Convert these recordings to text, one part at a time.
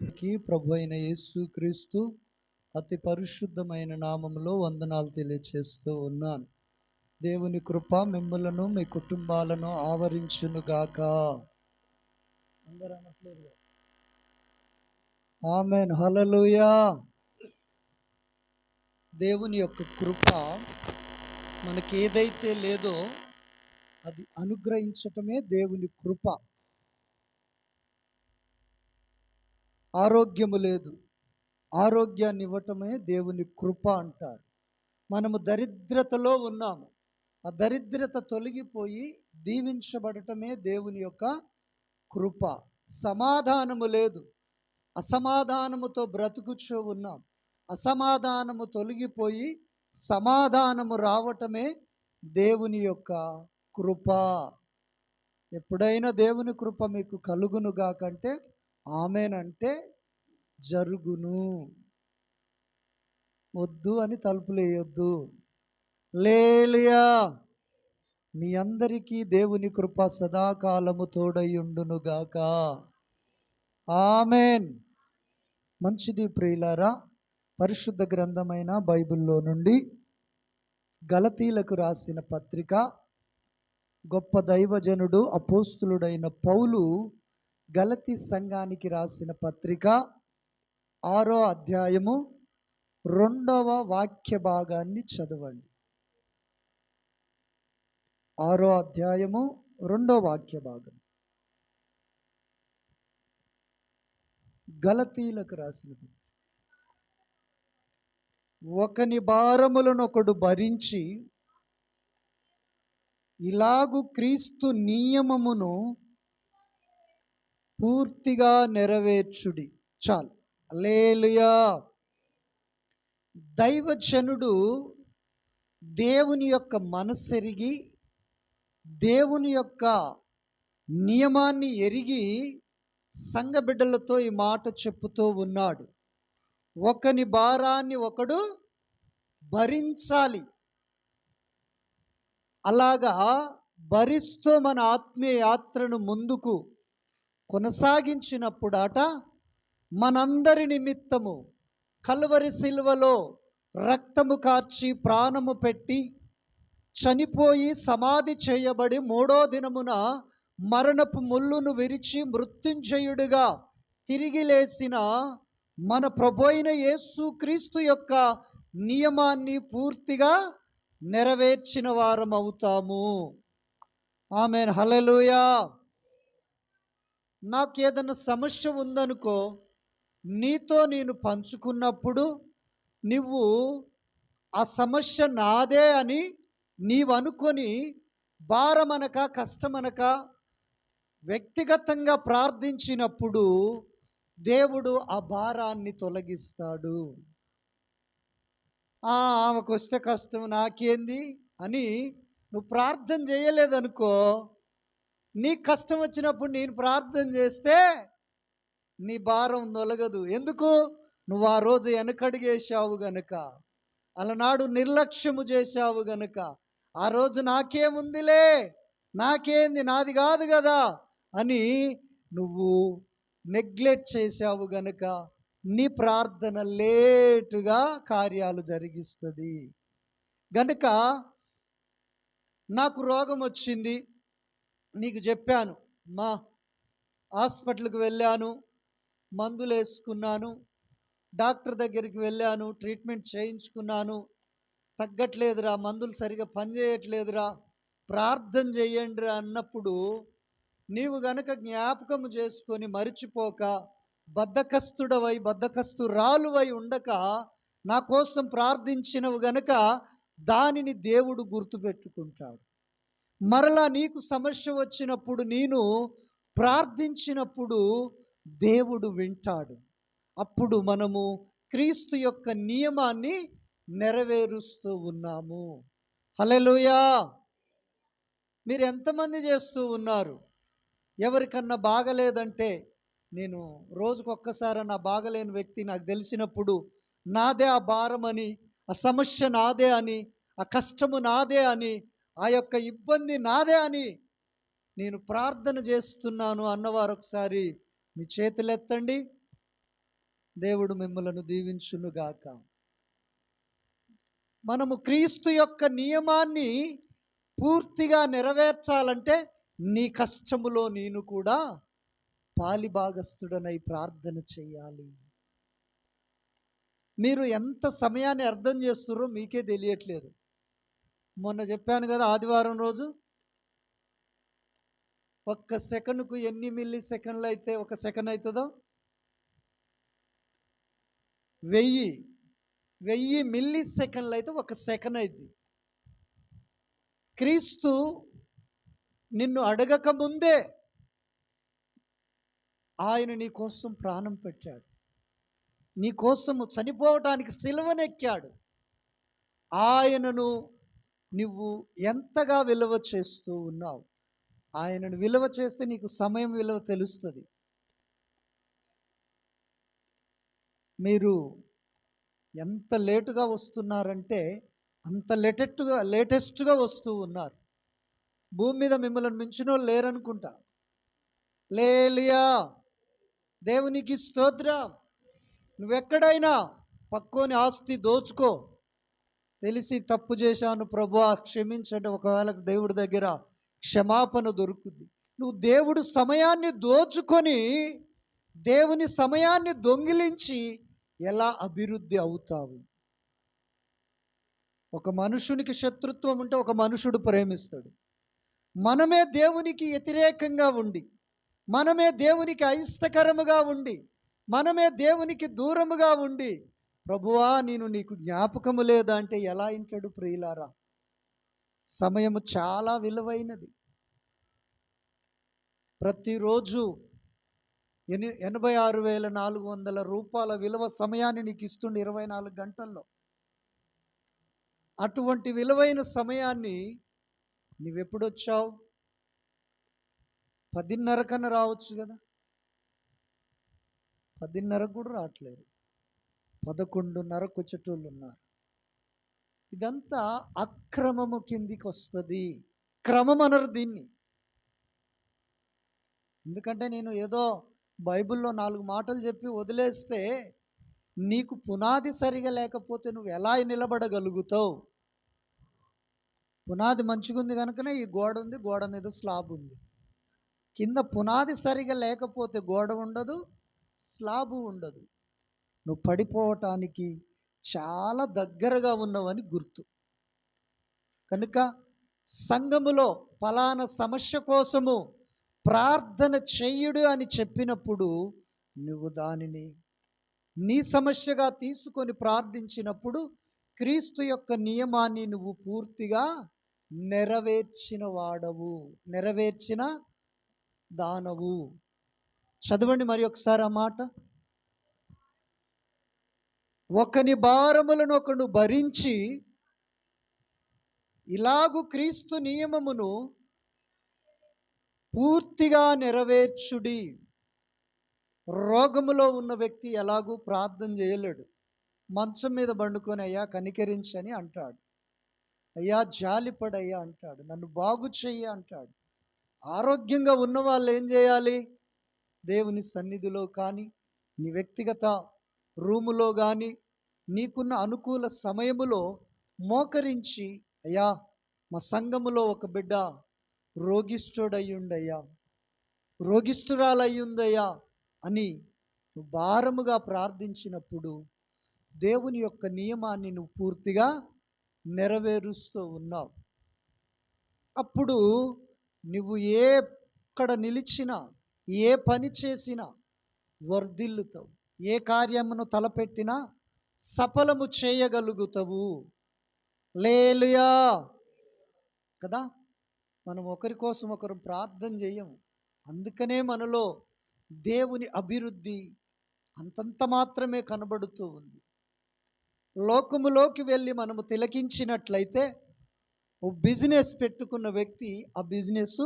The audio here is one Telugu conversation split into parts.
కి ప్రభు అయిన యేసు క్రీస్తు అతి పరిశుద్ధమైన నామంలో వందనాలు తెలియచేస్తూ ఉన్నాను. దేవుని కృప మిమ్మలను మీ కుటుంబాలను ఆవరించును గాక. అందరూ అనట్లేదు ఆమెన్. హలలుయా దేవుని యొక్క కృప మనకి ఏదైతే లేదో అది అనుగ్రహించటమే దేవుని కృప. ఆరోగ్యము లేదు. ఆరోగ్యాన్ని ఇవ్వటమే దేవుని కృప అంటారు. మనము దరిద్రతలో ఉన్నాము. ఆ దరిద్రత తొలగిపోయి దీవించబడటమే దేవుని యొక్క కృప. సమాధానము లేదు. అసమాధానముతో బ్రతుకుచూ ఉన్నాం. అసమాధానము తొలగిపోయి సమాధానము రావటమే దేవుని యొక్క కృప. ఎప్పుడైనా దేవుని కృప మీకు కలుగునుగా కంటే ఆమెనంటే జరుగును. వద్దు అని తలుపులేయొద్దు. లేలియా! మీ అందరికీ దేవుని కృప సదాకాలము తోడయుండును గాక. ఆమెన్! మంచిది ప్రియులారా పరిశుద్ధ గ్రంథమైన బైబిల్లో నుండి గలతీలకు రాసిన పత్రిక గొప్ప దైవజనుడు అపోస్తులుడైన పౌలు గలతి సంఘానికి రాసిన పత్రిక ఆరో అధ్యాయము రెండవ వాక్య భాగాన్ని చదవండి. ఆరో అధ్యాయము రెండో వాక్య భాగం. గలతీలకు రాసిన ఒకని భారములను ఒకడు భరించి ఇలాగు క్రీస్తు నియమమును పూర్తిగా నెరవేర్చుడి. చాలు. లేలుయా దైవజనుడు దేవుని యొక్క మనసెరిగి దేవుని యొక్క నియమాన్ని ఎరిగి సంఘబిడ్డలతో ఈ మాట చెప్పుతూ ఉన్నాడు. ఒకని భారాన్ని ఒకడు భరించాలి. అలాగా భరిస్తూ మన ఆత్మీయ యాత్రను ముందుకు కొనసాగించినప్పుడాట మనందరి నిమిత్తము కల్వరి శిల్వలో రక్తము కార్చి ప్రాణము పెట్టి చనిపోయి సమాధి చేయబడి మూడో దినమున మరణపు ముళ్ళును విరిచి మృత్యుంజయుడుగా తిరిగి లేచిన మన ప్రభు అయిన యేసు క్రీస్తు యొక్క నియమాన్ని పూర్తిగా నెరవేర్చిన వారం అవుతాము ఆమె హలలుయా నాకు ఏదైనా సమస్య ఉందనుకో నీతో నేను పంచుకున్నప్పుడు నువ్వు ఆ సమస్య నాదే అని నీవు అనుకొని భారమనక కష్టమనక వ్యక్తిగతంగా ప్రార్థించినప్పుడు దేవుడు ఆ భారాన్ని తొలగిస్తాడు. "ఆ, ఆమెకు వస్తే కష్టం నాకేంది అని నువ్వు ప్రార్థన చేయలేదనుకో నీ కష్టం వచ్చినప్పుడు నేను ప్రార్థన చేస్తే నీ భారం నొలగదు. ఎందుకు? నువ్వు ఆ రోజు వెనకడిగేశావు గనుక. అలనాడు నిర్లక్ష్యము చేశావు గనుక. ఆ రోజు నాకేముందిలే? నాకేంది? నాది కాదు కదా అని నువ్వు నెగ్లెక్ట్ చేశావు గనుక నీ ప్రార్థన లేటుగా కార్యాలు జరిగిస్తుంది. గనుక నాకు రోగం వచ్చింది. నీకు చెప్పాను. మా హాస్పిటల్కి వెళ్ళాను. మందులు వేసుకున్నాను. డాక్టర్ దగ్గరికి వెళ్ళాను. ట్రీట్మెంట్ చేయించుకున్నాను. తగ్గట్లేదురా మందులు సరిగా పనిచేయట్లేదురా ప్రార్థన చేయండి అన్నప్పుడు నీవు గనక జ్ఞాపకము చేసుకొని మరిచిపోక బద్ధకస్తుడవై బద్ధకస్తురాలువై ఉండక నా కోసం ప్రార్థించినవు గనక దానిని దేవుడు గుర్తుపెట్టుకుంటాడు. మరలా నీకు సమస్య వచ్చినప్పుడు నేను ప్రార్థించినప్పుడు దేవుడు వింటాడు. అప్పుడు మనము క్రీస్తు యొక్క నియమాన్ని నెరవేరుస్తూ ఉన్నాము. హలెలుయా మీరు ఎంతమంది చేస్తూ ఉన్నారు? ఎవరికన్నా బాగలేదంటే నేను రోజుకు ఒక్కసారి నా బాగలేని వ్యక్తి నాకు తెలిసినప్పుడు నాదే ఆ భారం అని ఆ సమస్య నాదే అని ఆ కష్టము నాదే అని ఆ యొక్క ఇబ్బంది నాదే అని నేను ప్రార్థన చేస్తున్నాను అన్నవారు ఒకసారి మీ చేతులెత్తండి. దేవుడు మిమ్మలను దీవించునుగాక. మనము క్రీస్తు యొక్క నియమాన్ని పూర్తిగా నెరవేర్చాలంటే నీ కష్టములో నేను కూడా పాలిభాగస్థుడనై ప్రార్థన చేయాలి. మీరు ఎంత సమయాన్ని అర్థం చేస్తున్నారో మీకే తెలియట్లేదు. మొన్న చెప్పాను కదా ఆదివారం రోజు? ఒక్క సెకండ్కు ఎన్ని మిల్లీ సెకండ్లు అయితే ఒక సెకండ్ అవుతుందో? వెయ్యి. వెయ్యి మిల్లీ సెకండ్లు అయితే ఒక సెకండ్ అయింది క్రీస్తు నిన్ను అడగక ముందే ఆయన నీ కోసం ప్రాణం పెట్టాడు. నీ కోసము చనిపోవటానికి సిలువనెక్కాడు. ఆయనను నువ్వు ఎంతగా విలువ చేస్తూ ఉన్నావు ఆయనను విలువ చేస్తే నీకు సమయం విలువ తెలుస్తుంది. మీరు ఎంత లేటుగా వస్తున్నారంటే అంత లేటెస్ట్గా లేటెస్ట్గా వస్తూ ఉన్నారు. భూమి మీద మిమ్మల్ని మించిన లేరనుకుంటా. లేలియా దేవునికి స్తోత్రం. నువ్వెక్కడైనా పక్కోని ఆస్తి దోచుకో. తెలిసి తప్పు చేశాను ప్రభు క్షమించండి. ఒకవేళ దేవుడి దగ్గర క్షమాపణ దొరుకుద్ది నువ్వు దేవుడు సమయాన్ని దోచుకొని దేవుని సమయాన్ని దొంగిలించి ఎలా అభివృద్ధి అవుతావు? ఒక మనుషునికి శత్రుత్వం ఉంటే ఒక మనుషుడు ప్రేమిస్తాడు. మనమే దేవునికి వ్యతిరేకంగా ఉండి మనమే దేవునికి అయిష్టకరముగా ఉండి మనమే దేవునికి దూరముగా ఉండి ప్రభువా నేను నీకు జ్ఞాపకము లేదా అంటే ఎలా ఇంటాడు ప్రియులారా? సమయము చాలా విలువైనది. ప్రతిరోజు ఎని ఎనభై ఆరు వేల నాలుగు వందల రూపాయల విలువ సమయాన్ని నీకు ఇస్తుండే ఇరవై నాలుగు గంటల్లో. అటువంటి విలువైన సమయాన్ని నువ్వెప్పుడొచ్చావు? పదిన్నర కన్నా రావచ్చు కదా? పదిన్నరకు కూడా రావట్లేదు. పదకొండున్నర వచ్చేటోళ్ళు ఉన్నారు ఇదంతా అక్రమము కిందికి వస్తుంది క్రమం అనరు దీన్ని. ఎందుకంటే నేను ఏదో బైబిల్లో నాలుగు మాటలు చెప్పి వదిలేస్తే నీకు పునాది సరిగా లేకపోతే నువ్వు ఎలా నిలబడగలుగుతావు? పునాది మంచిగుంది కనుకనే ఈ గోడ ఉంది గోడ మీద స్లాబ్ ఉంది. కింద పునాది సరిగా లేకపోతే గోడ ఉండదు స్లాబు ఉండదు. నువ్వు పడిపోవటానికి చాలా దగ్గరగా ఉన్నవని గుర్తు. కనుక సంఘములో ఫలానా సమస్య కోసము ప్రార్థన చెయ్యుడు అని చెప్పినప్పుడు నువ్వు దానిని నీ సమస్యగా తీసుకొని ప్రార్థించినప్పుడు క్రీస్తు యొక్క నియమాన్ని నువ్వు పూర్తిగా నెరవేర్చిన వాడవు నెరవేర్చిన దానవు. చదవండి మరి ఒకసారి ఆ మాట. ఒకని భారములను ఒకడు భరించి ఇలాగు క్రీస్తు నియమమును పూర్తిగా నెరవేర్చుడి. రోగములో ఉన్న వ్యక్తి ఎలాగూ ప్రార్థన చేయలేడు. మంచం మీద బండుకొని అయ్యా కనికరించని అంటాడు. అయ్యా జాలిపడయ్యా అంటాడు. నన్ను బాగు చెయ్యి అంటాడు. ఆరోగ్యంగా ఉన్న వాళ్ళు ఏం చేయాలి? దేవుని సన్నిధిలో కానీ నీ వ్యక్తిగత రూములో కానీ నీకున్న అనుకూల సమయములో మోకరించి అయ్యా మా సంఘములో ఒక బిడ్డ రోగిష్ఠుడయ్యుండయ్యా రోగిష్ఠురాలయ్యుందయ్యా అని నువ్వు భారముగా ప్రార్థించినప్పుడు దేవుని యొక్క నియమాన్ని నువ్వు పూర్తిగా నెరవేరుస్తూ ఉన్నావు. అప్పుడు నువ్వు ఏ ఎక్కడ నిలిచినా ఏ పని చేసినా వర్ధిల్లుతావు. ఏ కార్యమును తలపెట్టినా సఫలము చేయగలుగుతావు. లేలుయా! కదా? మనం ఒకరి కోసం ఒకరు ప్రార్థన చేయము. అందుకనే మనలో దేవుని అభివృద్ధి అంతంత మాత్రమే కనబడుతూ ఉంది. లోకములోకి వెళ్ళి మనము తిలకించినట్లయితే ఓ బిజినెస్ పెట్టుకున్న వ్యక్తి ఆ బిజినెస్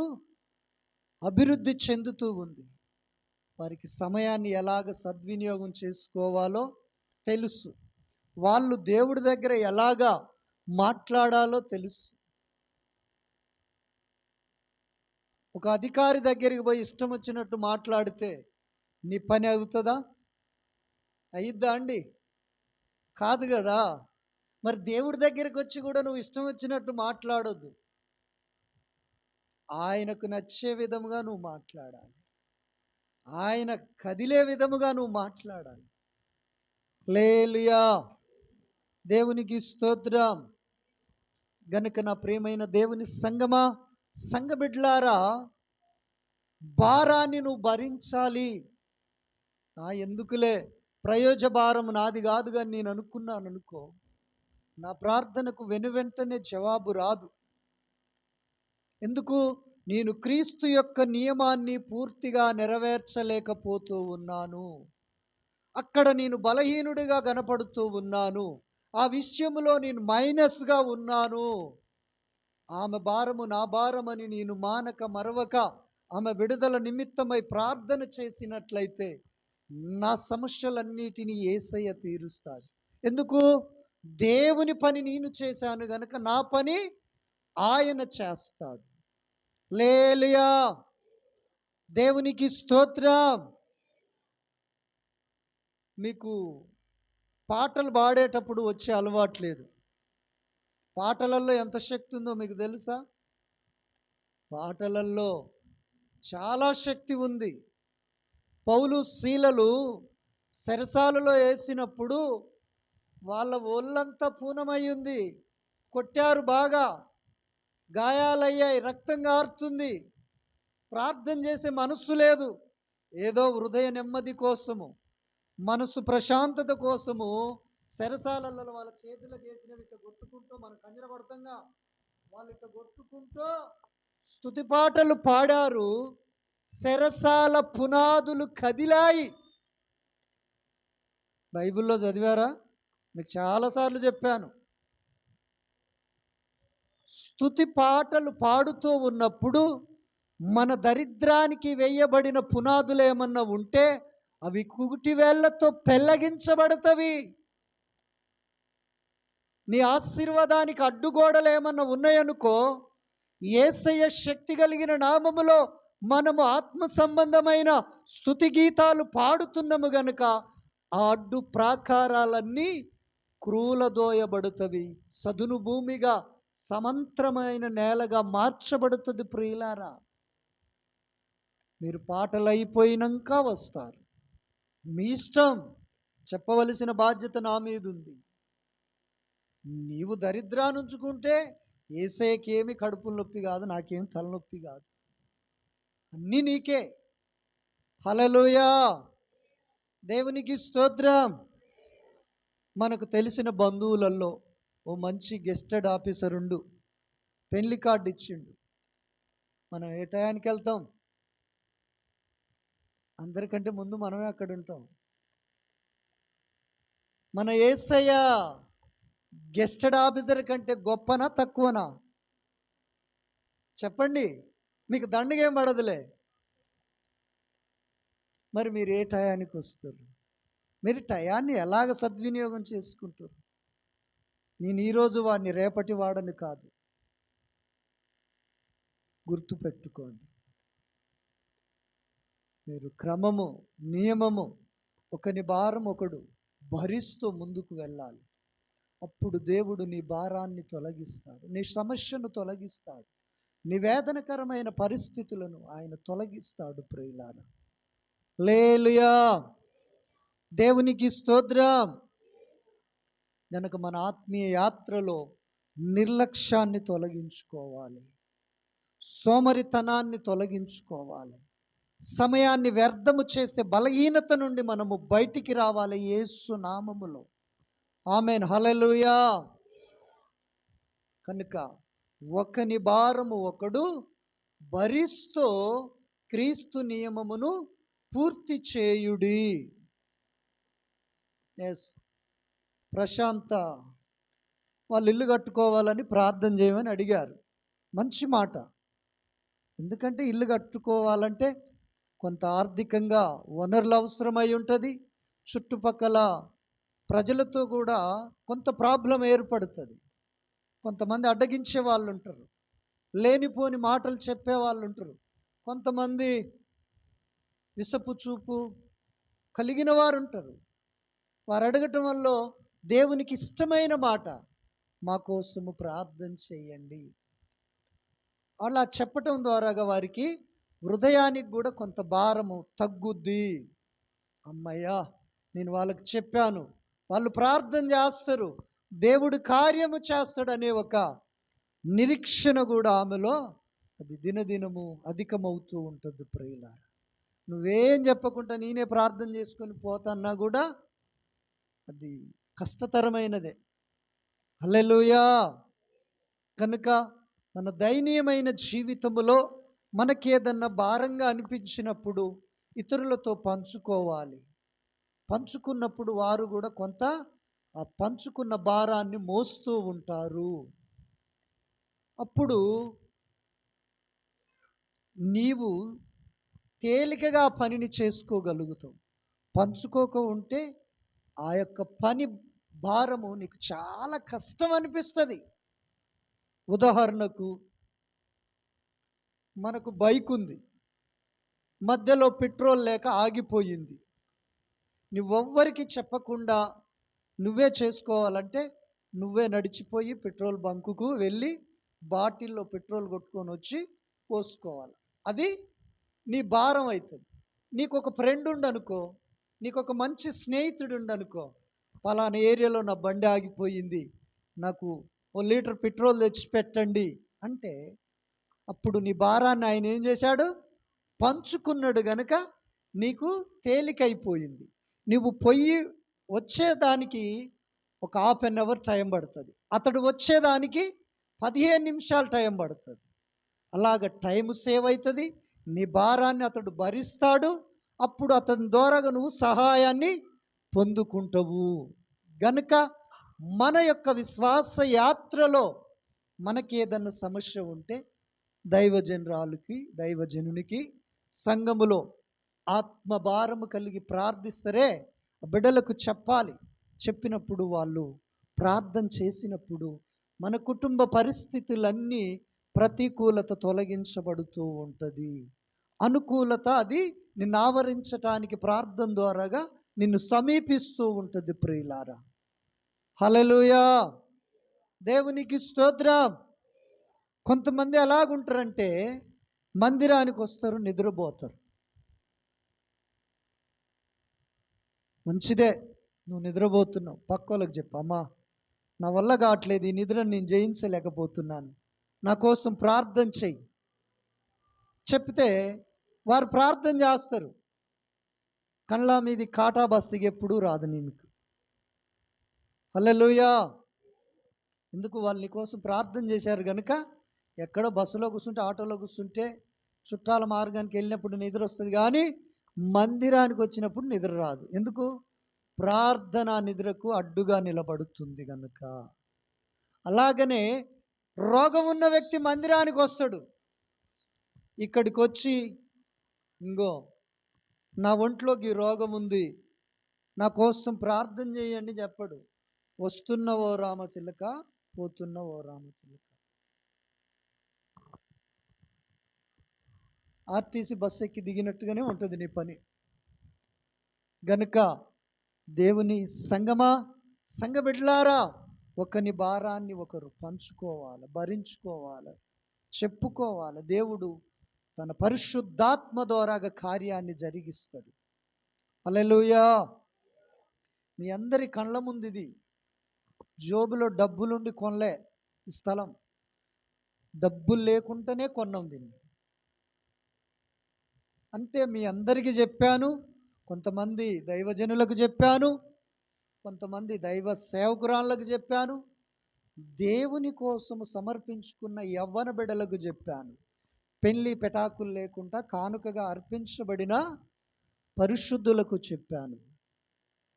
అభివృద్ధి చెందుతూ ఉంది. వారికి సమయాన్ని ఎలాగ సద్వినియోగం చేసుకోవాలో తెలుసు. వాళ్ళు దేవుడి దగ్గర ఎలాగా మాట్లాడాలో తెలుసు. ఒక అధికారి దగ్గరికి పోయి ఇష్టం వచ్చినట్టు మాట్లాడితే నీ పని అవుతుందా? అయ్యిద్దా అండి? కాదు కదా. మరి దేవుడి దగ్గరికి వచ్చి కూడా నువ్వు ఇష్టం వచ్చినట్టు మాట్లాడొద్దు. ఆయనకు నచ్చే విధముగా నువ్వు మాట్లాడాలి. ఆయన కదిలే విధముగా నువ్వు మాట్లాడాలి. లేలుయా దేవునికి స్తోత్రం. గనుక నా ప్రియమైన దేవుని సంగమా సంగబిడ్లారా భారాన్ని నువ్వు భరించాలి. నా ఎందుకులే? ప్రయోజ భారం నాది కాదుగా నేను అనుకున్నాను అనుకో. నా ప్రార్థనకు వెను వెంటనే జవాబు రాదు. ఎందుకు? నేను క్రీస్తు యొక్క నియమాన్ని పూర్తిగా నెరవేర్చలేకపోతూ ఉన్నాను. అక్కడ నేను బలహీనుడిగా కనపడుతూ ఉన్నాను. ఆ విషయంలో నేను మైనస్గా ఉన్నాను. ఆమె భారము నా భారమని నేను మానక మరవక ఆమె విడుదల నిమిత్తమై ప్రార్థన చేసినట్లయితే నా సమస్యలన్నిటినీ ఏసయ్య తీరుస్తాడు. ఎందుకు? దేవుని పని నేను చేశాను గనుక నా పని ఆయన చేస్తాడు. లేలియా దేవునికి స్తోత్రం. మీకు పాటలు పాడేటప్పుడు వచ్చే అలవాటు లేదు. పాటలలో ఎంత శక్తి ఉందో మీకు తెలుసా? పాటలలో చాలా శక్తి ఉంది. పౌలు శీలలు సెరసాలలో వేసినప్పుడు వాళ్ళ ఒళ్ళంతా పూనమై ఉంది. కొట్టారు బాగా. గాయాలయ్యాయి రక్తం గారుతుంది. ప్రార్థన చేసే మనస్సు లేదు. ఏదో హృదయ నెమ్మది కోసము. మనసు ప్రశాంతత కోసము సెరసాలలో వాళ్ళ చేతులకు వేసినవి ఇట్లా కొట్టుకుంటూ మనం కంజర కొడతాంగా వాళ్ళు ఇట్లా కొట్టుకుంటూ స్థుతిపాటలు పాడారు. సెరసాల పునాదులు కదిలాయి. బైబిల్లో చదివారా? మీకు చాలాసార్లు చెప్పాను. స్థుతి పాటలు పాడుతూ ఉన్నప్పుడు మన దరిద్రానికి వేయబడిన పునాదులు ఏమన్నా ఉంటే అవి కుటి వేళ్ళతో పెళ్ళగించబడతవి నీ ఆశీర్వాదానికి అడ్డుగోడలు ఏమన్నా ఉన్నాయనుకో ఏసయ్య శక్తి కలిగిన నామములో మనము ఆత్మ సంబంధమైన స్థుతి గీతాలు పాడుతున్నాము గనుక ఆ అడ్డు ప్రాకారాలన్నీ క్రూలదోయబడుతవి. సదును భూమిగా సమంత్రమైన నేలగా మార్చబడుతుంది ప్రియులారా. మీరు పాటలు అయిపోయినాక వస్తారు. మీ ఇష్టం. చెప్పవలసిన బాధ్యత నా మీద ఉంది నీవు దరిద్రానుంచుకుంటే ఏసేకేమి కడుపు నొప్పి కాదు నాకేం తలనొప్పి కాదు. అన్నీ నీకే. హలలోయా దేవునికి స్తోత్రం. మనకు తెలిసిన బంధువులలో ఓ మంచి గెస్టెడ్ ఆఫీసర్ ఉండు పెళ్ళి కార్డు ఇచ్చిండు. మనం ఏ టయానికి వెళ్తాం అందరికంటే ముందు మనమే అక్కడ ఉంటాం. మన ఏసయ్య గెస్టెడ్ ఆఫీసర్ కంటే గొప్పనా తక్కువనా? చెప్పండి మీకు దండగేం పడదులే. మరి మీరు ఏ టయానికి వస్తారు? మీరు టయాన్ని ఎలాగ సద్వినియోగం చేసుకుంటారు? నేను ఈరోజు వాడిని రేపటి వాడని కాదు. గుర్తుపెట్టుకోండి. మీరు క్రమము నియమము ఒకని భారం ఒకడు భరిస్తూ ముందుకు వెళ్ళాలి. అప్పుడు దేవుడు నీ భారాన్ని తొలగిస్తాడు నీ సమస్యను తొలగిస్తాడు నీ వేదనకరమైన పరిస్థితులను ఆయన తొలగిస్తాడు ప్రియులార. లేలుయా దేవునికి స్తోత్రం! కనుక మన ఆత్మీయ యాత్రలో నిర్లక్ష్యాన్ని తొలగించుకోవాలి సోమరితనాన్ని తొలగించుకోవాలి సమయాన్ని వ్యర్థము చేసే బలహీనత నుండి మనము బయటికి రావాలి ఏసు నామములో. ఆమెన్. హలలుయా కనుక ఒకని భారము ఒకడు భరిస్తూ క్రీస్తు నియమమును పూర్తి చేయుడి. ఎస్. ప్రశాంత. వాళ్ళు ఇల్లు కట్టుకోవాలని ప్రార్థన చేయమని అడిగారు. మంచి మాట. ఎందుకంటే ఇల్లు కట్టుకోవాలంటే కొంత ఆర్థికంగా వనరులు అవసరమై ఉంటుంది. చుట్టుపక్కల ప్రజలతో కూడా కొంత ప్రాబ్లం ఏర్పడుతుంది. కొంతమంది అడ్డగించే వాళ్ళు ఉంటారు లేనిపోని మాటలు చెప్పే వాళ్ళు ఉంటారు కొంతమంది విసపు చూపు కలిగిన వారు ఉంటారు వారు అడగటం వల్ల దేవునికి ఇష్టమైన మాట మా కోసము ప్రార్థన చేయండి అలా చెప్పటం ద్వారాగా వారికి హృదయానికి కూడా కొంత భారము తగ్గుద్ది. అమ్మయ్యా నేను వాళ్ళకి చెప్పాను. వాళ్ళు ప్రార్థన చేస్తారు. దేవుడు కార్యము చేస్తాడనే ఒక నిరీక్షణ కూడా ఆమెలో అది దినదినము అధికమవుతూ ఉంటుంది ప్రియులార. నువ్వేం చెప్పకుండా నేనే ప్రార్థన చేసుకొని పోతన్నా కూడా అది కష్టతరమైనదే. హల్లెలూయా! కనుక మన దయనీయమైన జీవితములో మనకేదన్నా భారంగా అనిపించినప్పుడు ఇతరులతో పంచుకోవాలి. పంచుకున్నప్పుడు వారు కూడా కొంత ఆ పంచుకున్న భారాన్ని మోస్తూ ఉంటారు. అప్పుడు నీవు తేలికగా పనిని చేసుకోగలుగుతావు. పంచుకోక ఉంటే ఆ యొక్క పని భారము నీకు చాలా కష్టం అనిపిస్తుంది. ఉదాహరణకు మనకు బైక్ ఉంది మధ్యలో పెట్రోల్ లేక ఆగిపోయింది. నువ్వెవ్వరికి చెప్పకుండా నువ్వే చేసుకోవాలంటే నువ్వే నడిచిపోయి పెట్రోల్ బంకుకు వెళ్ళి బాటిల్లో పెట్రోల్ కొట్టుకొని వచ్చి పోసుకోవాలి. అది నీ భారం అవుతుంది నీకు ఒక ఫ్రెండ్ ఉండనుకో నీకు ఒక మంచి స్నేహితుడు ఉండనుకో పలానా ఏరియాలో నా బండి ఆగిపోయింది నాకు ఓ లీటర్ పెట్రోల్ తెచ్చి పెట్టండి అంటే అప్పుడు నీ భారాన్ని ఆయన ఏం చేశాడు? పంచుకున్నాడు గనుక నీకు తేలికైపోయింది. నువ్వు పొయ్యి వచ్చేదానికి ఒక హాఫ్ అన్ అవర్ టైం పడుతుంది. అతడు వచ్చేదానికి పదిహేను నిమిషాలు టైం పడుతుంది. అలాగ టైం సేవ్ అవుతుంది నీ భారాన్ని అతడు భరిస్తాడు. అప్పుడు అతని ద్వారా నువ్వు సహాయాన్ని పొందుకుంటావు. గనుక మన యొక్క విశ్వాస యాత్రలో మనకి ఏదన్నా సమస్య ఉంటే దైవజనురాలకి దైవజనునికి సంఘములో ఆత్మభారము కలిగి ప్రార్థిస్తారే బిడలకు బిడ్డలకు చెప్పాలి. చెప్పినప్పుడు వాళ్ళు ప్రార్థన చేసినప్పుడు మన కుటుంబ పరిస్థితులన్నీ ప్రతికూలత తొలగించబడుతూ ఉంటుంది. అనుకూలత అది నిన్ను ఆవరించటానికి ప్రార్థన ద్వారాగా నిన్ను సమీపిస్తూ ఉంటుంది ప్రియులారా. హలలుయా దేవునికి స్తోత్రం. కొంతమంది ఎలాగుంటారంటే మందిరానికి వస్తారు నిద్రపోతారు. మంచిదే నువ్వు నిద్రపోతున్నావు పక్క వాళ్ళకి చెప్పు అమ్మా నా వల్ల కావట్లేదు ఈ నిద్ర నేను జయించలేకపోతున్నాను నా కోసం ప్రార్థన చెయ్యి. చెప్తే వారు ప్రార్థన చేస్తారు. కళ్ళ మీది కాటా బస్తికి ఎప్పుడూ రాదు నీకు. అల్లెలుయా ఎందుకు వాళ్ళు నీ కోసం ప్రార్థన చేశారు కనుక ఎక్కడో బస్సులో కూర్చుంటే ఆటోలో కూర్చుంటే చుట్టాల మార్గానికి వెళ్ళినప్పుడు నిద్ర వస్తుంది కానీ మందిరానికి వచ్చినప్పుడు నిద్ర రాదు. ఎందుకు? ప్రార్థన నిద్రకు అడ్డుగా నిలబడుతుంది కనుక అలాగనే రోగం ఉన్న వ్యక్తి మందిరానికి వస్తాడు. ఇక్కడికి వచ్చి ఇంగో నా ఒంట్లోకి రోగం ఉంది నా కోసం ప్రార్థన చేయండి చెప్పడు. వస్తున్న ఓ రామచిలక పోతున్న ఓ రామచిలక. ఆర్టీసీ బస్ ఎక్కి దిగినట్టుగానే ఉంటుంది నీ పని. గనుక దేవుని సంగమా సంగబిడ్లారా ఒకని భారాన్ని ఒకరు పంచుకోవాలి భరించుకోవాలి చెప్పుకోవాలి. దేవుడు తన పరిశుద్ధాత్మ ద్వారాగా కార్యాన్ని జరిగిస్తాడు. అలెలుయా మీ అందరి కళ్ళ ముందు ఇది జోబులో డబ్బులుండి కొనలే ఈ స్థలం. డబ్బులు లేకుండానే కొన్నాం దీన్ని. అంటే మీ అందరికీ చెప్పాను కొంతమంది దైవజనులకు చెప్పాను కొంతమంది దైవ సేవకురాళ్ళకు చెప్పాను దేవుని కోసం సమర్పించుకున్న యవ్వన బిడలకు చెప్పాను. పెళ్ళి పెటాకులు లేకుండా కానుకగా అర్పించబడిన పరిశుద్ధులకు చెప్పాను.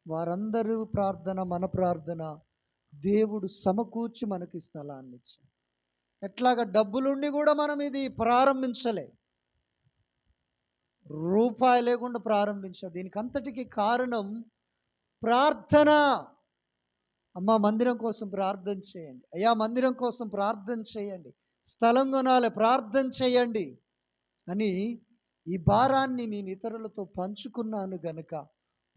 వారందరూ ప్రార్థన మన ప్రార్థన దేవుడు సమకూర్చి మనకి స్థలాన్ని ఇచ్చాడు ఎట్లాగా డబ్బులుండి కూడా మనం ఇది ప్రారంభించలే. రూపాయి లేకుండా ప్రారంభించారు. దీనికి అంతటికి కారణం ప్రార్థన. అమ్మ మందిరం కోసం ప్రార్థన చేయండి. అయ్యా మందిరం కోసం ప్రార్థన చేయండి. స్థలం కొనాలి ప్రార్థన చేయండి అని ఈ భారాన్ని నేను ఇతరులతో పంచుకున్నాను గనుక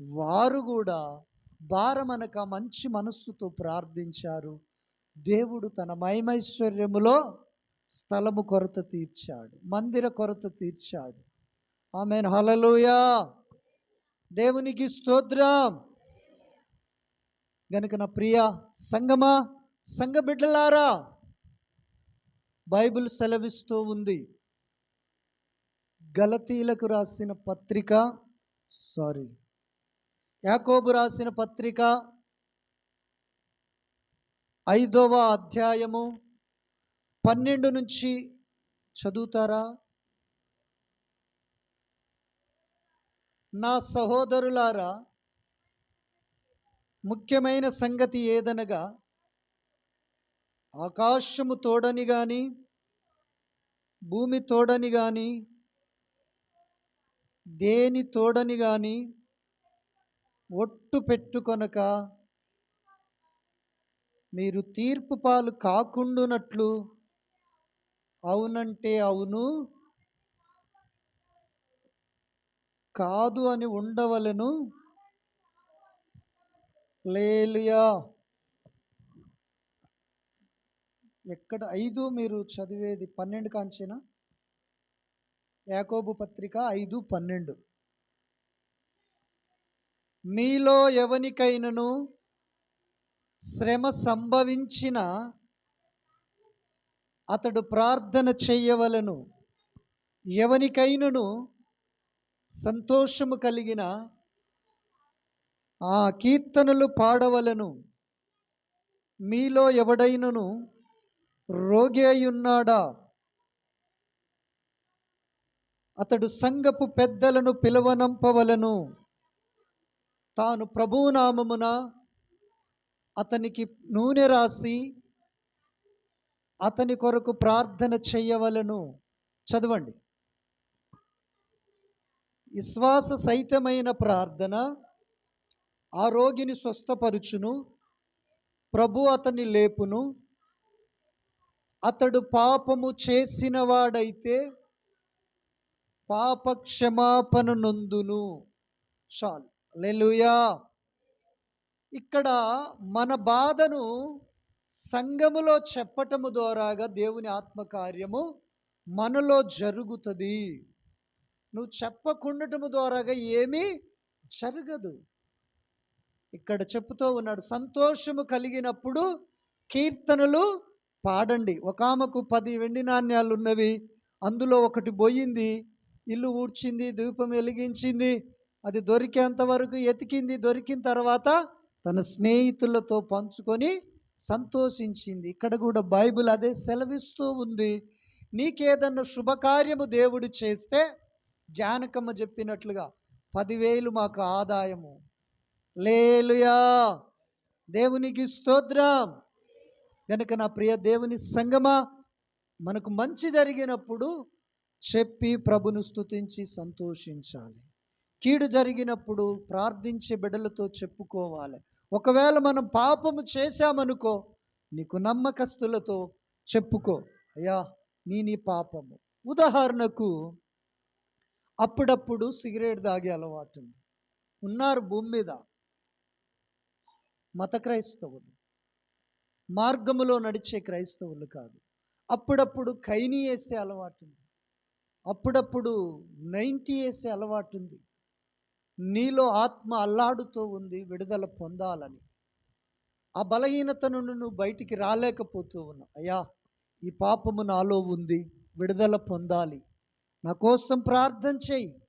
వారు కూడా భారమనక మంచి మనస్సుతో ప్రార్థించారు. దేవుడు తన మహిమైశ్వర్యములో స్థలము కొరత తీర్చాడు మందిర కొరత తీర్చాడు. ఆమె హలలుయా దేవునికి స్తోత్రం. గనుక నా ప్రియ సంగమా సంఘ బిడ్డలారా బైబిల్ సెలవిస్తూ ఉంది. గలతీలకు రాసిన పత్రిక సారీ యాకోబు రాసిన పత్రిక ఐదవ అధ్యాయము పన్నెండు నుంచి చదువుతారా? నా సహోదరులారా ముఖ్యమైన సంగతి ఏదనగా ఆకాశము తోడని కానీ భూమి తోడని కానీ దేని తోడని కానీ ఒట్టు పెట్టుకొనక మీరు తీర్పు పాలు కాకుండునట్లు అవునంటే అవును కాదు అని ఉండవలను. లేలుయా ఎక్కడ ఐదు మీరు చదివేది పన్నెండు కాంచేనా? యాకోబు పత్రిక ఐదు పన్నెండు. మీలో ఎవనికైనను శ్రమ సంభవించిన అతడు ప్రార్థన చెయ్యవలను ఎవనికైనను సంతోషము కలిగిన ఆ కీర్తనలు పాడవలను. మీలో ఎవడైనను రోగి అయ్యున్నాడా? అతడు సంఘపు పెద్దలను పిలవనంపవలను. తాను ప్రభునామమున అతనికి నూనె రాసి అతని కొరకు ప్రార్థన చెయ్యవలను చదవండి. విశ్వాస సహితమైన ప్రార్థన ఆ రోగిని స్వస్థపరుచును ప్రభు అతన్ని లేపును. అతడు పాపము చేసినవాడైతే పాప క్షమాపణ నొందును. చాలు. లెలుయా ఇక్కడ మన బాధను సంఘములో చెప్పటము ద్వారాగా దేవుని ఆత్మకార్యము మనలో జరుగుతుంది. నువ్వు చెప్పకుండటము ద్వారాగా ఏమీ జరగదు. ఇక్కడ చెప్పుతూ ఉన్నాడు సంతోషము కలిగినప్పుడు కీర్తనలు పాడండి. ఒక ఆమెకు పది వెండి నాణ్యాలు ఉన్నవి అందులో ఒకటి పోయింది ఇల్లు ఊడ్చింది దీపం వెలిగించింది అది దొరికేంత వరకు ఎతికింది దొరికిన తర్వాత తన స్నేహితులతో పంచుకొని సంతోషించింది. ఇక్కడ కూడా బైబిల్ అదే సెలవిస్తూ ఉంది. నీకేదన్నా శుభకార్యము దేవుడు చేస్తే జానకమ్మ చెప్పినట్లుగా పదివేలు మాకు ఆదాయము. లేలుయా దేవునికి స్తోత్రం. కనుక నా ప్రియ దేవుని సంగమా మనకు మంచి జరిగినప్పుడు చెప్పి ప్రభును స్తుతించి సంతోషించాలి. కీడు జరిగినప్పుడు ప్రార్థించే బిడ్డలతో చెప్పుకోవాలి. ఒకవేళ మనం పాపము చేశామనుకో నీకు నమ్మకస్తులతో చెప్పుకో. అయ్యా నీ నీ పాపము. ఉదాహరణకు అప్పుడప్పుడు సిగరెట్ తాగే అలవాటు ఉంది ఉన్నారు భూమి మీద. మత క్రైస్తవులు. మార్గములో నడిచే క్రైస్తవులు కాదు. అప్పుడప్పుడు కైని వేసే అలవాటు ఉంది అప్పుడప్పుడు నైంటీ వేసే అలవాటు ఉంది నీలో ఆత్మ అల్లాడుతూ ఉంది విడుదల పొందాలని. ఆ బలహీనత నుండి నువ్వు బయటికి రాలేకపోతూ ఉన్నావు. అయ్యా ఈ పాపము నాలో ఉంది విడుదల పొందాలి. నా కోసం ప్రార్థన చేయి.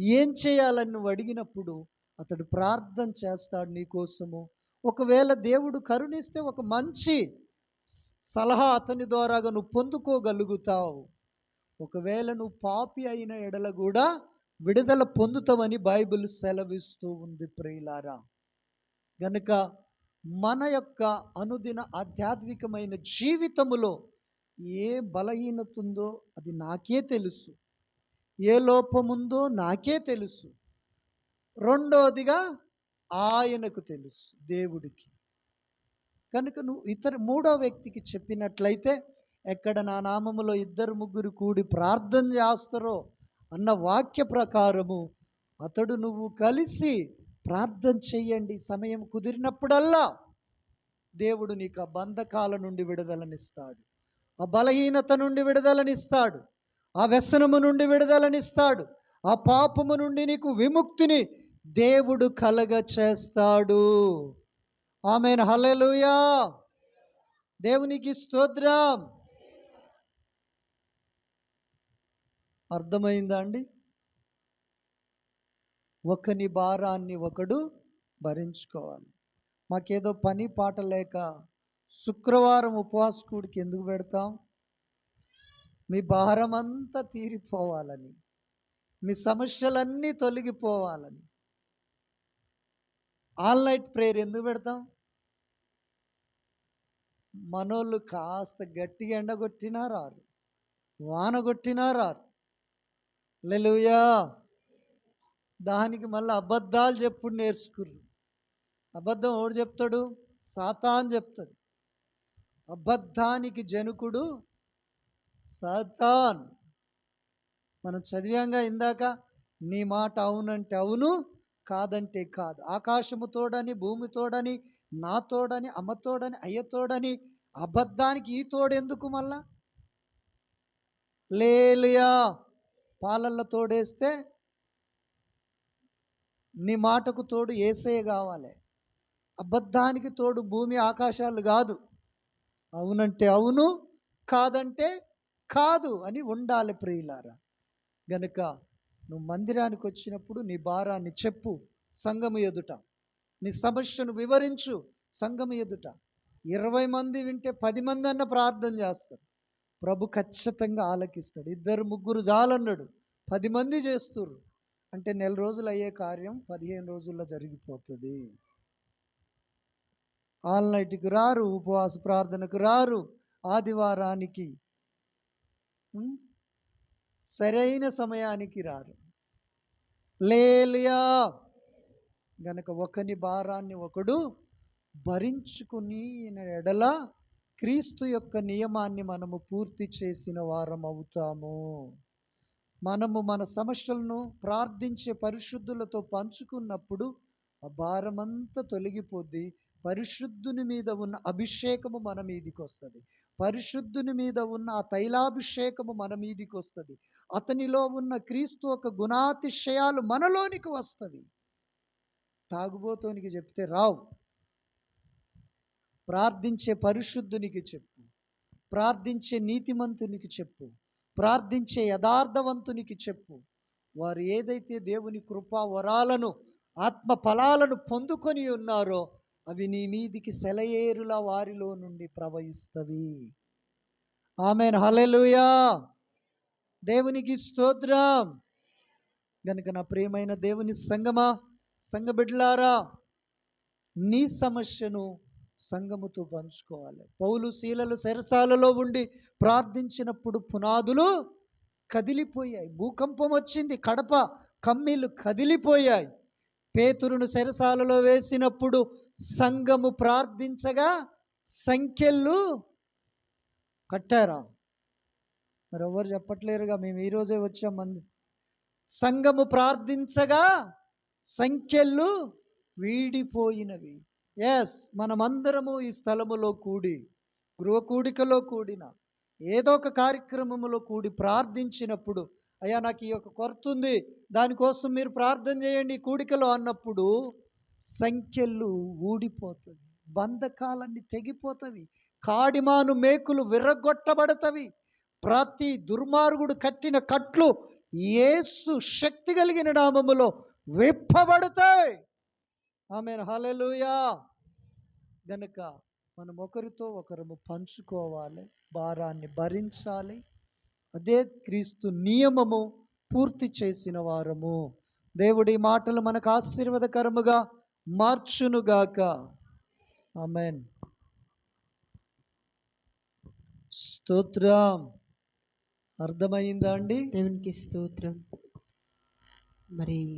ఏం చేయాలని నువ్వు అడిగినప్పుడు అతడు ప్రార్థన చేస్తాడు నీకోసము ఒకవేళ దేవుడు కరుణిస్తే ఒక మంచి సలహా అతని ద్వారాగా నువ్వు పొందుకోగలుగుతావు. ఒకవేళ నువ్వు పాపి అయిన ఎడల కూడా విడుదల పొందుతావని బైబిల్ సెలవిస్తూ ఉంది ప్రియులారా. గనుక మన యొక్క అనుదిన ఆధ్యాత్మికమైన జీవితములో ఏ బలహీనత ఉందో అది నాకే తెలుసు. ఏ లోపముందో నాకే తెలుసు. రెండవదిగా ఆయనకు తెలుసు దేవుడికి. కనుక నువ్వు ఇతర మూడో వ్యక్తికి చెప్పినట్లయితే ఎక్కడ నా నామములో ఇద్దరు ముగ్గురు కూడి ప్రార్థన చేస్తారో అన్న వాక్య ప్రకారము అతడు నువ్వు కలిసి ప్రార్థన చెయ్యండి సమయం కుదిరినప్పుడల్లా దేవుడు నీకు ఆ బంధకాల నుండి విడుదలనిస్తాడు. ఆ బలహీనత నుండి విడుదలనిస్తాడు. ఆ వ్యసనము నుండి విడుదలనిస్తాడు. ఆ పాపము నుండి నీకు విముక్తిని దేవుడు కలగ చేస్తాడు ఆమెను. హల్లెలూయా. దేవునికి స్తోత్రం. అర్థమైందా అండి? ఒకని భారాన్ని ఒకడు భరించుకోవాలి. మాకేదో పని పాట లేక శుక్రవారం ఉపవాసకుడికి ఎందుకు పెడతాం? మీ భారం అంతా తీరిపోవాలని మీ సమస్యలన్నీ తొలగిపోవాలని. ఆల్ నైట్ ప్రేయర్ ఎందుకు పెడతాం? మనోళ్ళు కాస్త గట్టిగా ఎండగొట్టినా రారు వాన కొట్టినా రారు. లెలుయా దానికి మళ్ళీ అబద్ధాలు చెప్పుడు నేర్చుకుర్రు. అబద్ధం ఎవడు చెప్తాడు? సాతాన్ చెప్తాడు. అబద్ధానికి జనుకుడు సతాన్. మనం చదివాంగా ఇందాక నీ మాట అవునంటే అవును కాదంటే కాదు. ఆకాశము తోడని భూమి తోడని నా తోడని అమ్మ తోడని అయ్య తోడని అబద్ధానికి ఈ తోడు ఎందుకు మళ్ళా? లేలియా పాలల్లో తోడేస్తే నీ మాటకు తోడు ఏసే కావాలి. అబద్ధానికి తోడు భూమి ఆకాశాలు కాదు. అవునంటే అవును కాదంటే కాదు అని ఉండాలి ప్రియులారా. గనుక నువ్వు మందిరానికి వచ్చినప్పుడు నీ భారాన్ని చెప్పు సంఘము ఎదుట. నీ సమస్యను వివరించు సంఘము ఎదుట. ఇరవై మంది వింటే పది మంది అన్న ప్రార్థన చేస్తారు. ప్రభు ఖచ్చితంగా ఆలకిస్తాడు. ఇద్దరు ముగ్గురు చాలన్నాడు. పది మంది చేస్తుర్రు. అంటే నెల రోజులు అయ్యే కార్యం పదిహేను రోజుల్లో జరిగిపోతుంది. ఆల్ నైట్కి రారు ఉపవాస ప్రార్థనకు రారు ఆదివారానికి సరైన సమయానికి రారు. లేలియా! గనక ఒకని భారాన్ని ఒకడు భరించుకుని ఎడల క్రీస్తు యొక్క నియమాన్ని మనము పూర్తి చేసిన వారం అవుతాము. మనము మన సమస్యలను ప్రార్థించే పరిశుద్ధులతో పంచుకున్నప్పుడు ఆ భారమంతా తొలగిపోద్ది. పరిశుద్ధుని మీద ఉన్న అభిషేకము మన మీదికి వస్తుంది పరిశుద్ధుని మీద ఉన్న ఆ తైలాభిషేకము మన మీదికి వస్తుంది అతనిలో ఉన్న క్రీస్తు ఒక గుణాతిశయాలు మనలోనికి వస్తుంది తాగుబోతోనికి చెప్తే రావు. ప్రార్థించే పరిశుద్ధునికి చెప్పు. ప్రార్థించే నీతిమంతునికి చెప్పు. ప్రార్థించే యథార్థవంతునికి చెప్పు. వారు ఏదైతే దేవుని కృపా వరాలను ఆత్మ ఫలాలను పొందుకొని ఉన్నారో అవి నీ మీదికి సెలయేరుల వారిలో నుండి ప్రవహిస్తవి. ఆమె హలెలుయా దేవునికి స్తోత్రం. గనుక నా ప్రియమైన దేవుని సంగమా సంగబిడ్లారా నీ సమస్యను సంఘముతో పంచుకోవాలి. పౌలు శీలలు శరసాలలో ఉండి ప్రార్థించినప్పుడు పునాదులు కదిలిపోయాయి. భూకంపం వచ్చింది. కడప కమ్మీలు కదిలిపోయాయి. పేతురును సెరసాలలో వేసినప్పుడు సంఘము ప్రార్థించగా సంఖ్యలు కట్టారా. మరి ఎవరు చెప్పట్లేరుగా మేము ఈరోజే వచ్చాం మంది సంఘము ప్రార్థించగా సంఖ్యలు వీడిపోయినవి. ఎస్ మనమందరము ఈ స్థలములో కూడి గృహ కూడికలో కూడిన ఏదో ఒక కార్యక్రమంలో కూడి ప్రార్థించినప్పుడు అయ్యా నాకు ఈ యొక్క కొరత ఉంది దానికోసం మీరు ప్రార్థన చేయండి కూడికలో అన్నప్పుడు సంఖ్యలు ఊడిపోతుంది. బంధకాలన్నీ తెగిపోతవి. కాడిమాను మేకులు విర్రగొట్టబడతవి ప్రతి దుర్మార్గుడు కట్టిన కట్లు ఏసు శక్తి కలిగిన నామములో విప్పబడతాయి. ఆమె హల్లెలూయా. గనుక మనం ఒకరితో ఒకరము పంచుకోవాలి భారాన్ని భరించాలి. అదే క్రీస్తు నియమము పూర్తి చేసిన వారము. దేవుడి మాటలు మనకు ఆశీర్వాదకరముగా మార్చునుగాక ఆమెన్. స్తోత్రం. అర్థమైందా అండి? దేవునికి స్తోత్రం. మరి